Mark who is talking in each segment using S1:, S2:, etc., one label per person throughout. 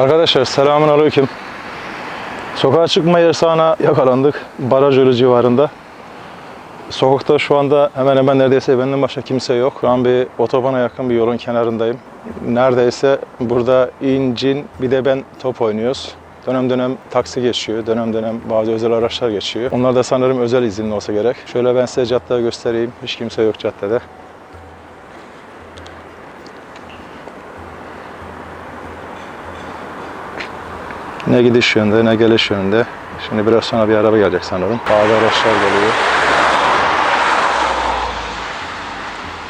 S1: Arkadaşlar selamun aleyküm. Sokağa çıkma yasağına yakalandık. Baraj Ölü civarında. Sokakta şu anda hemen hemen neredeyse benden başka kimse yok. Şu an bir otobana yakın bir yolun kenarındayım. Neredeyse burada incin bir de ben top oynuyoruz. Dönem dönem taksi geçiyor, dönem dönem bazı özel araçlar geçiyor. Onlar da sanırım özel izinli olsa gerek. Şöyle ben size caddeyi göstereyim. Hiç kimse yok caddede. Ne gidiş yönünde ne geliş yönünde. Şimdi biraz sonra bir araba gelecek sanırım. Bazı araçlar geliyor.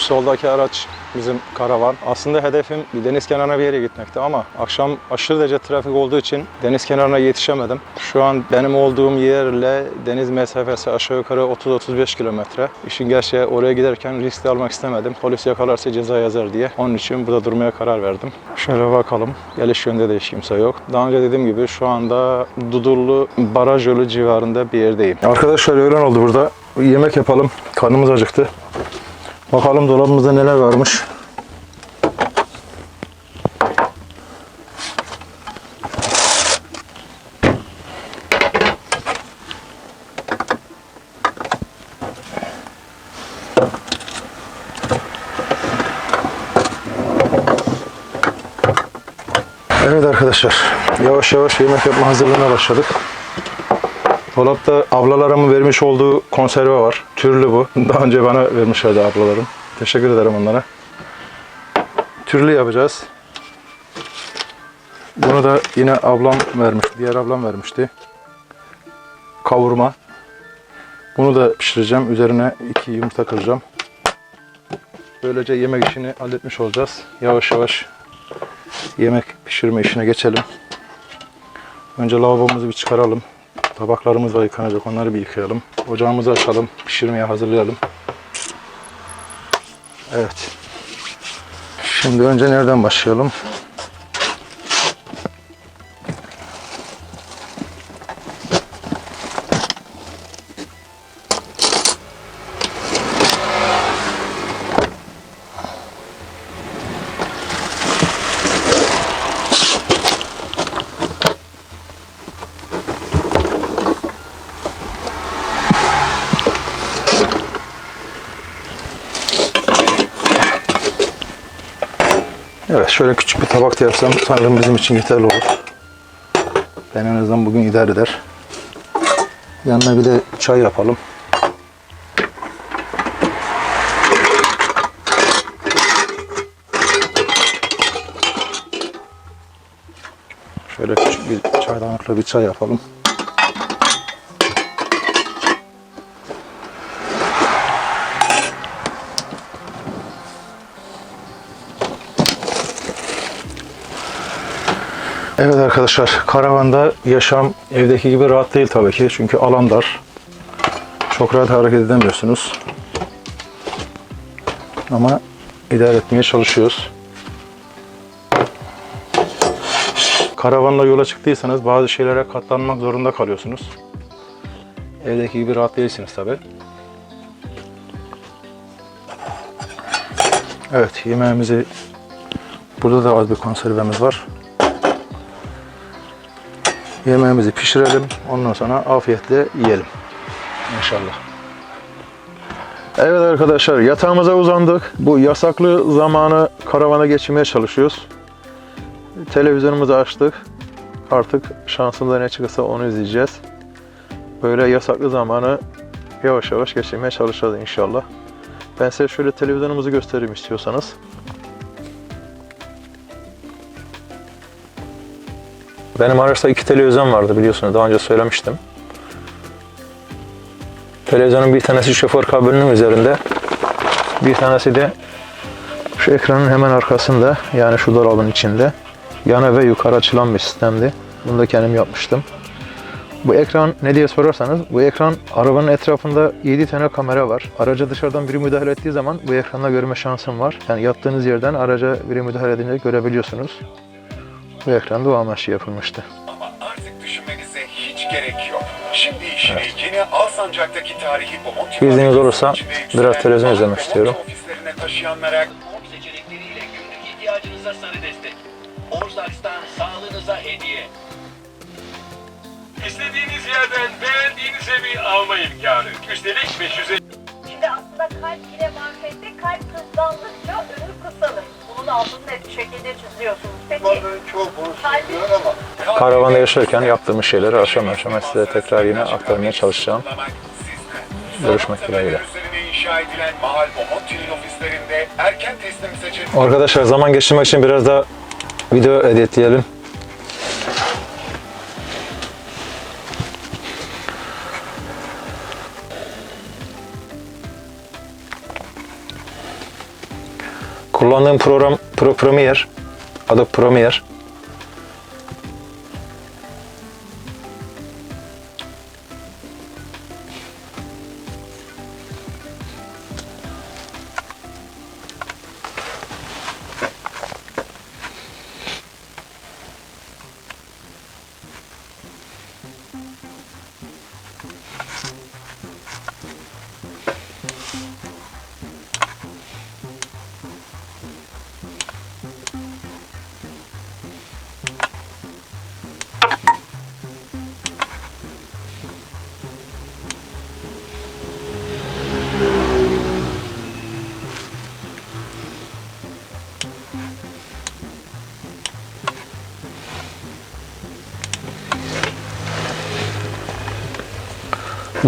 S1: Soldaki araç bizim karavan. Aslında hedefim deniz kenarına bir yere gitmekti ama akşam aşırı derece trafik olduğu için deniz kenarına yetişemedim. Şu an benim olduğum yerle deniz mesafesi aşağı yukarı 30-35 kilometre. İşin gerçeği oraya giderken risk almak istemedim. Polis yakalarsa ceza yazar diye. Onun için burada durmaya karar verdim. Şöyle bakalım. Geliş yönde de hiç kimse yok. Daha önce dediğim gibi şu anda Dudullu Baraj Yolu civarında bir yerdeyim. Arkadaşlar öğlen oldu burada. Yemek yapalım. Karnımız acıktı. Bakalım dolabımızda neler varmış. Evet arkadaşlar, yavaş yavaş yemek yapma hazırlığına başladık. Dolapta ablalarımın vermiş olduğu konserve var. Türlü bu. Daha önce bana vermişlerdi ablalarım. Teşekkür ederim onlara. Türlü yapacağız. Bunu da yine ablam vermiş. Diğer ablam vermişti. Kavurma. Bunu da pişireceğim. Üzerine iki yumurta kıracağım. Böylece yemek işini halletmiş olacağız. Yavaş yavaş yemek pişirme işine geçelim. Önce lavabomuzu bir çıkaralım. Tabaklarımız da yıkanacak. Onları bir yıkayalım. Ocağımızı açalım. Pişirmeye hazırlayalım. Evet. Şimdi önce nereden başlayalım? Şöyle küçük bir tabak da yapsam sanırım bizim için yeterli olur. Ben en azından bugün idare eder. Yanına bir de çay yapalım. Şöyle küçük bir çaydanlıkla bir çay yapalım. Evet arkadaşlar, karavanda yaşam evdeki gibi rahat değil tabii ki. Çünkü alan dar. Çok rahat hareket edemiyorsunuz. Ama idare etmeye çalışıyoruz. Karavanla yola çıktıysanız bazı şeylere katlanmak zorunda kalıyorsunuz. Evdeki gibi rahat değilsiniz tabii. Evet, yemeğimizi burada da az bir konservemiz var. Yemeğimizi pişirelim. Ondan sonra afiyetle yiyelim. İnşallah. Evet arkadaşlar yatağımıza uzandık. Bu yasaklı zamanı karavana geçirmeye çalışıyoruz. Televizyonumuzu açtık. Artık şansımıza ne çıkarsa onu izleyeceğiz. Böyle yasaklı zamanı yavaş yavaş geçirmeye çalışacağız inşallah. Ben size şöyle televizyonumuzu göstereyim istiyorsanız. Benim araçta iki televizyon vardı biliyorsunuz. Daha önce söylemiştim. Televizyonun bir tanesi şoför kabininin üzerinde. Bir tanesi de şu ekranın hemen arkasında. Yani şu dolabın içinde. Yana ve yukarı açılan bir sistemdi. Bunu da kendim yapmıştım. Bu ekran ne diye sorarsanız bu ekran arabanın etrafında 7 tane kamera var. Araca dışarıdan biri müdahale ettiği zaman bu ekranda görme şansım var. Yani yattığınız yerden araca biri müdahale edince görebiliyorsunuz. Bu ekran da o amaçlı yapılmıştı.
S2: Ama artık düşünmenize hiç gerek yok. Şimdi işini yeni Alsancak'taki tarihi Bomonti
S1: İzniniz olursa biraz televizyon izlemek istiyorum.
S2: ofislerine taşıyanlara
S3: Home seçenekleriyle günlük ihtiyacınıza sarı destek. Orzak Saks'tan sağlığınıza hediye.
S4: İstediğiniz yerden beğendiğiniz evi alma imkanı. Üstelik 550
S5: Şimdi aslında kalp ile markette kalp hızlandıkça ömür kısalır. Bunun altını net bir şekilde çiziyorsunuz. Peki kalbin
S1: Karavanda yaşarken yaptığımız şeyleri aşama aşama size tekrar yine aktarmaya çalışacağım. Görüşmek dileğiyle.
S2: Üzerine inşa edilen Mahal Bomonti'nin ofislerinde erken teslim seçeneği
S1: Arkadaşlar zaman geçirmek için biraz da video editleyelim. Kullandığım program Pro Premiere, Adobe Premiere.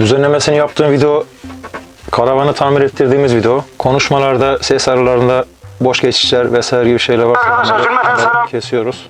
S1: Düzenlemesini yaptığım video karavanı tamir ettirdiğimiz video. Konuşmalarda, ses aralarında boş geçişler vesaire gibi şeyler varsa onları kesiyoruz.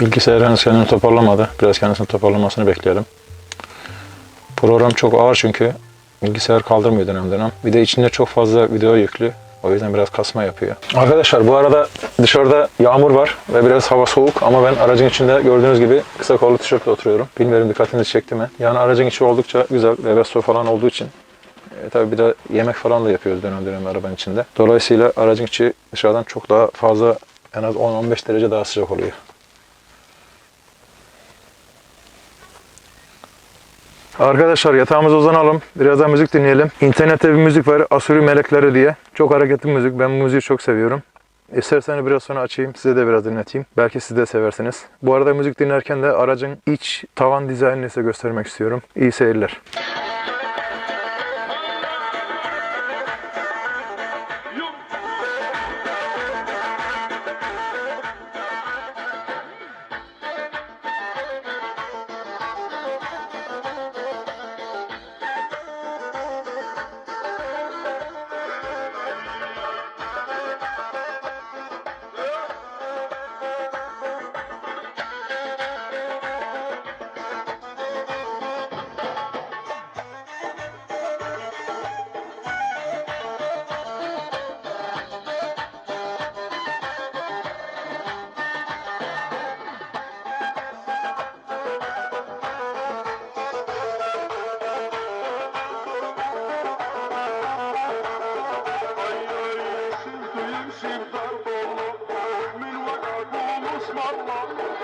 S1: Bilgisayar henüz kendini toparlamadı. Biraz kendisini toparlamasını bekleyelim. Program çok ağır çünkü bilgisayar kaldırmıyor dönem dönem. Bir de içinde çok fazla video yüklü. O yüzden biraz kasma yapıyor. Arkadaşlar bu arada dışarıda yağmur var ve biraz hava soğuk ama ben aracın içinde gördüğünüz gibi kısa kollu tişörtle oturuyorum. Bilmiyorum dikkatinizi çekti mi? Yani aracın içi oldukça güzel ve resto falan olduğu için e, tabii bir de yemek falan da yapıyoruz dönem dönem arabanın içinde. Dolayısıyla aracın içi dışarıdan çok daha fazla en az 10-15 derece daha sıcak oluyor. Arkadaşlar yatağımıza uzanalım. Biraz da müzik dinleyelim. İnternette bir müzik var. Asuri Melekleri diye. Çok hareketli müzik. Ben bu müziği çok seviyorum. İsterseniz biraz sonra açayım. Size de biraz dinleteyim. Belki siz de seversiniz. Bu arada müzik dinlerken de aracın iç tavan dizaynını size göstermek istiyorum. İyi seyirler.
S6: Allah.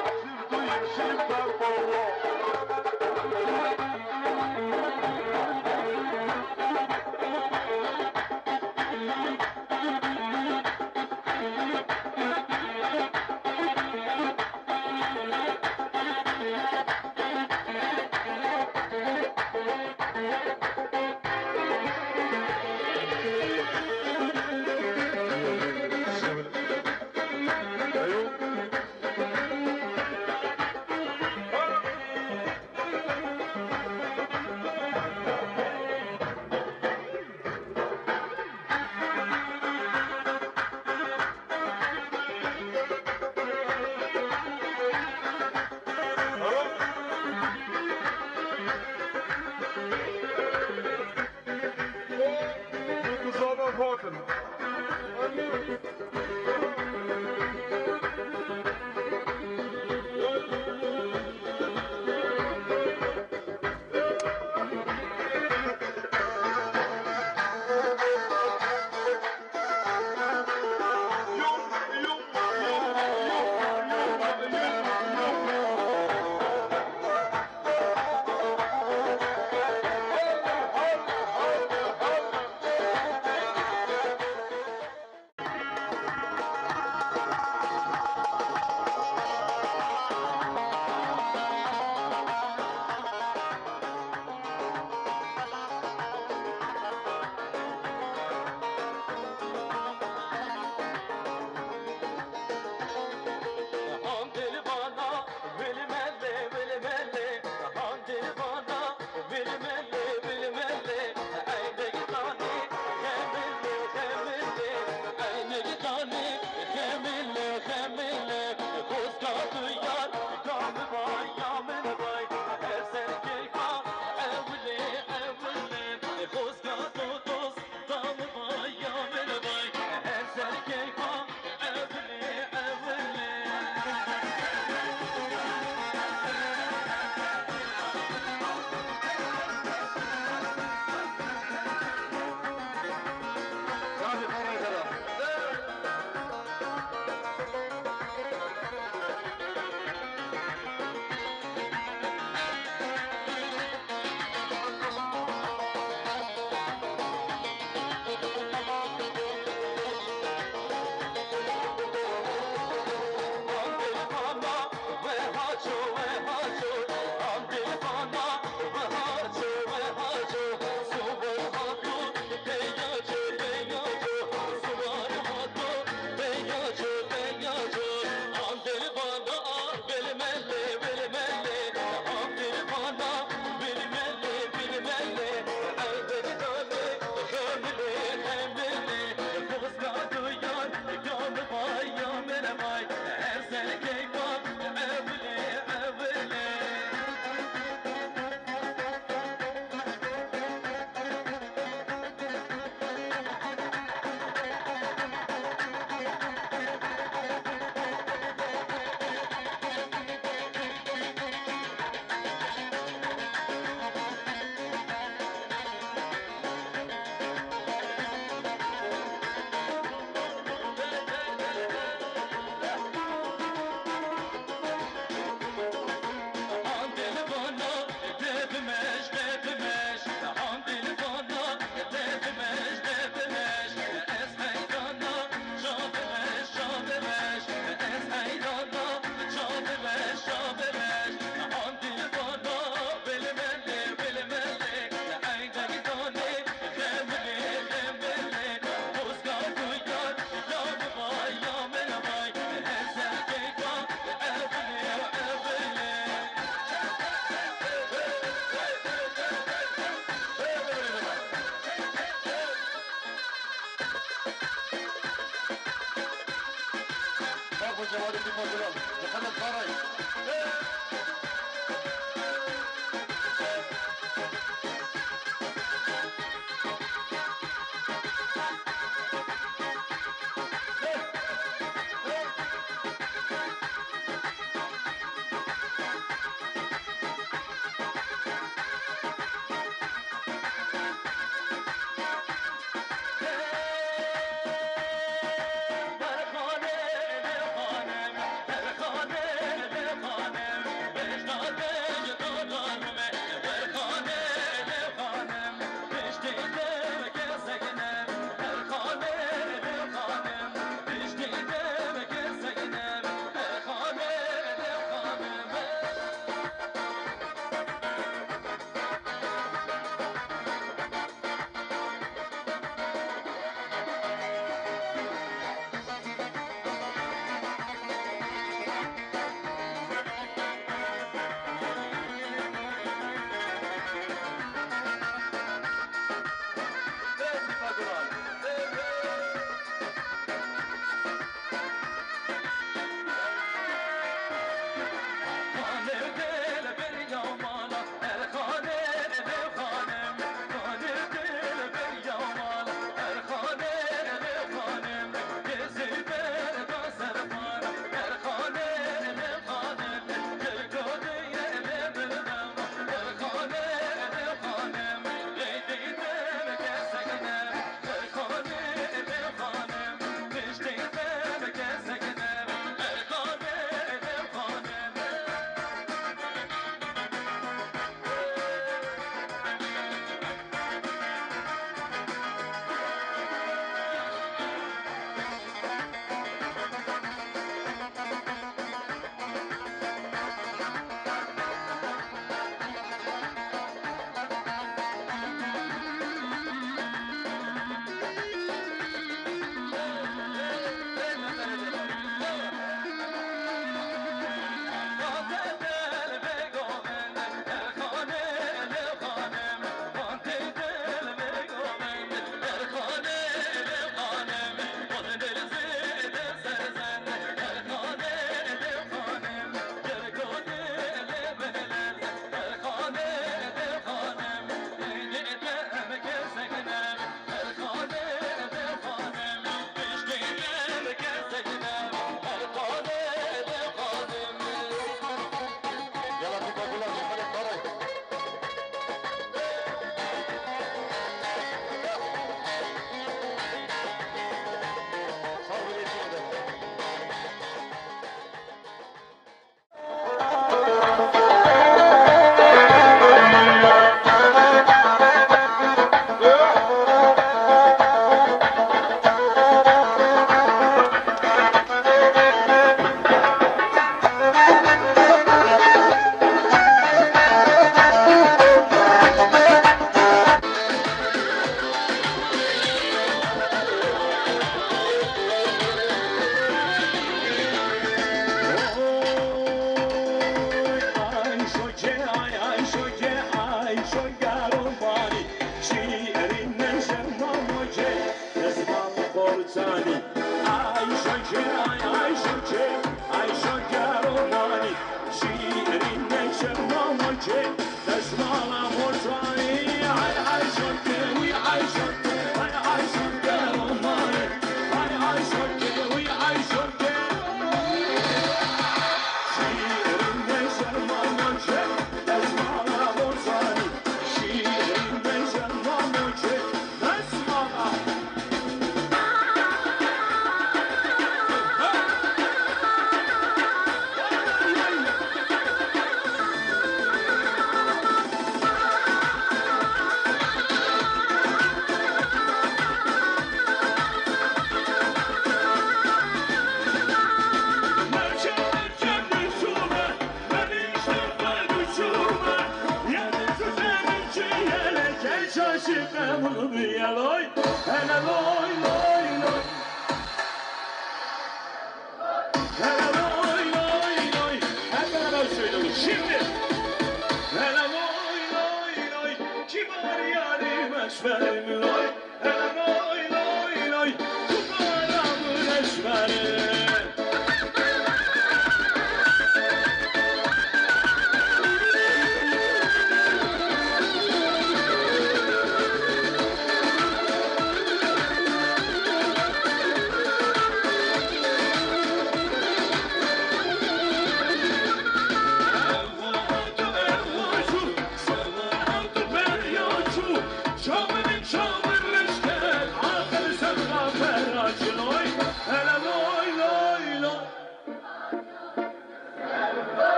S6: Schwelle im
S1: Leuten.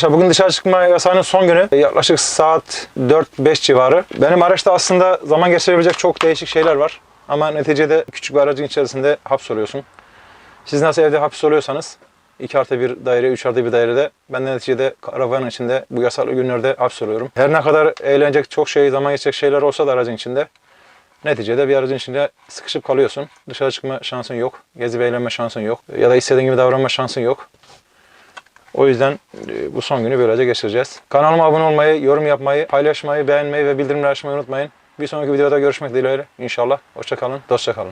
S1: Arkadaşlar bugün dışarı çıkma yasağının son günü. Yaklaşık saat 4-5 civarı. Benim araçta aslında zaman geçirebilecek çok değişik şeyler var. Ama neticede küçük bir aracın içerisinde hapsoluyorsun. Siz nasıl evde hapsoluyorsanız 2 artı bir daire, 3 artı bir dairede ben de neticede karavanın içinde bu yasaklı günlerde hapsoluyorum. Her ne kadar eğlenecek çok şey, zaman geçecek şeyler olsa da aracın içinde neticede bir aracın içinde sıkışıp kalıyorsun. Dışarı çıkma şansın yok. Gezip eğlenme şansın yok. Ya da istediğin gibi davranma şansın yok. O yüzden e, bu son günü böylece geçireceğiz. Kanalıma abone olmayı, yorum yapmayı, paylaşmayı, beğenmeyi ve bildirimleri açmayı unutmayın. Bir sonraki videoda görüşmek dileğiyle. İnşallah. Hoşçakalın, dostça kalın.